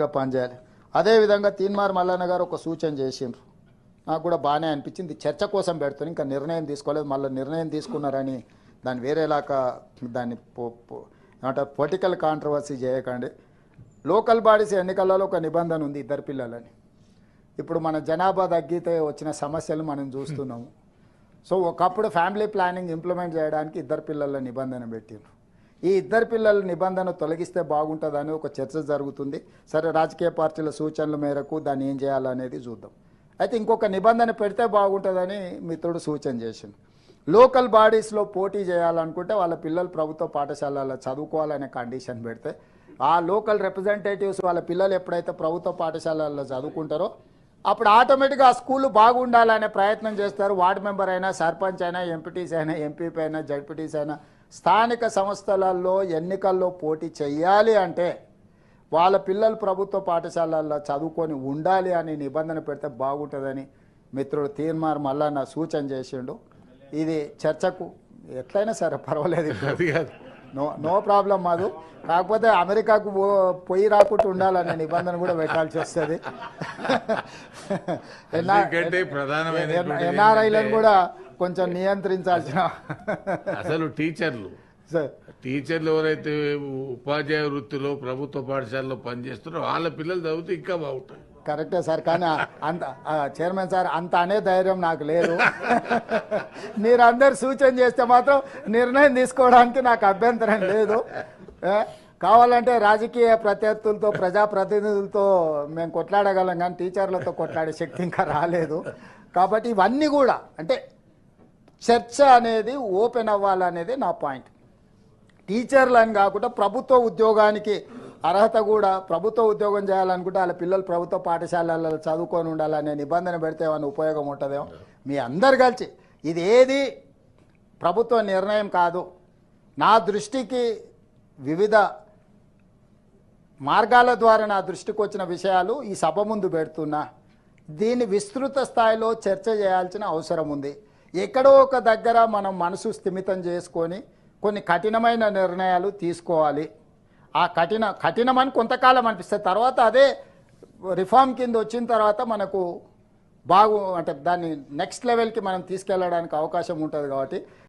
గా పనిచేయాలి. అదేవిధంగా తీన్మార్ మల్లన్న గారు ఒక సూచన చేసిండ్రు. నాకు కూడా బాగానే అనిపించింది. చర్చ కోసం పెడుతుంది ఇంకా నిర్ణయం తీసుకోలేదు. మళ్ళీ నిర్ణయం తీసుకున్నారని దాన్ని వేరేలాగా దాన్ని పో- ఏమంటారు పొలిటికల్ కాంట్రవర్సీ చేయకండి. లోకల్ బాడీస్ ఎన్నికలలో ఒక నిబంధన ఉంది ఇద్దరు పిల్లలని. ఇప్పుడు మన జనాభా తగ్గితే వచ్చిన సమస్యలు మనం చూస్తున్నాము. సో ఒకప్పుడు ఫ్యామిలీ ప్లానింగ్ ఇంప్లిమెంట్ చేయడానికి ఇద్దరు పిల్లల నిబంధన పెట్టిండ్రు. ఈ ఇద్దరు పిల్లల నిబంధన తొలగిస్తే బాగుంటుందని ఒక చర్చ జరుగుతుంది. సరే రాజకీయ పార్టీల సూచనల మేరకు దాన్ని ఏం చేయాలనేది చూద్దాం. అయితే ఇంకొక నిబంధన పెడితే బాగుంటుందని మిత్రుడు సూచన చేసింది లోకల్ బాడీస్లో పోటీ చేయాలనుకుంటే వాళ్ళ పిల్లలు ప్రభుత్వ పాఠశాలలో చదువుకోవాలనే కండిషన్ పెడితే ఆ లోకల్ రిప్రజెంటేటివ్స్ వాళ్ళ పిల్లలు ఎప్పుడైతే ప్రభుత్వ పాఠశాలల్లో చదువుకుంటారో అప్పుడు ఆటోమేటిక్గా ఆ స్కూల్ బాగుండాలనే ప్రయత్నం చేస్తారు. వార్డు మెంబర్ అయినా సర్పంచ్ అయినా ఎంపీటీస్ అయినా ఎంపీపీ అయినా జడ్పీటీస్ అయినా స్థానిక సంస్థలలో ఎన్నికల్లో పోటీ చేయాలి అంటే వాళ్ళ పిల్లలు ప్రభుత్వ పాఠశాలల్లో చదువుకొని ఉండాలి అని నిబంధన పెడితే బాగుంటుందని మిత్రుడు తీర్మార్ మల్లన్న సూచన చేసిండు. ఇది చర్చకు ఎట్లయినా సరే పర్వాలేదు నో నో ప్రాబ్లం మాదు. కాకపోతే అమెరికాకు పో- పోయి రాకుండా ఉండాలనే నిబంధన కూడా పెట్టాల్సి వస్తుంది. ఎన్ఆర్ఐలను కూడా కొంచెం నియంత్రించాల్సిన అసలు టీచర్లు. సార్. టీచర్లు ఎవరైతే ఉపాధ్యాయ వృత్తిలో ప్రభుత్వ పాఠశాలలో పనిచేస్తున్నారో వాళ్ళ పిల్లలు చదివితే ఇంకా బాగుంటుంది కరెక్టే సార్ కానీ అంత చైర్మన్ సార్ అంత అనే ధైర్యం నాకు లేదు. మీరందరు సూచన చేస్తే మాత్రం నిర్ణయం తీసుకోవడానికి నాకు అభ్యంతరం లేదు. కావాలంటే రాజకీయ ప్రత్యర్థులతో ప్రజాప్రతినిధులతో మేము కొట్లాడగలం కానీ టీచర్లతో కొట్లాడే శక్తి ఇంకా రాలేదు. కాబట్టి ఇవన్నీ కూడా అంటే చర్చ అనేది ఓపెన్ అవ్వాలనేది నా పాయింట్. టీచర్లు అని కాకుండా ప్రభుత్వ ఉద్యోగానికి అర్హత కూడా ప్రభుత్వ ఉద్యోగం చేయాలనుకుంటే వాళ్ళ పిల్లలు ప్రభుత్వ పాఠశాలలో చదువుకొని ఉండాలనే నిబంధన పెడితే ఏమైనా ఉపయోగం ఉంటుందేమో? మీ అందరు కలిసి ఇది ఏది ప్రభుత్వ నిర్ణయం కాదు. నా దృష్టికి వివిధ మార్గాల ద్వారా నా దృష్టికి వచ్చిన విషయాలు ఈ సభ ముందు పెడుతున్నా. దీన్ని విస్తృత స్థాయిలో చర్చ చేయాల్సిన అవసరం ఉంది. ఎక్కడో ఒక దగ్గర మనం మనసు స్థిమితం చేసుకొని కొన్ని కఠినమైన నిర్ణయాలు తీసుకోవాలి. ఆ కఠిన కఠినమని కొంతకాలం అనిపిస్తుంది. తర్వాత అదే రిఫార్మ్ కింద వచ్చిన తర్వాత మనకు బాగు అంటే దాన్ని నెక్స్ట్ లెవెల్కి మనం తీసుకెళ్ళడానికి అవకాశం ఉంటుంది కాబట్టి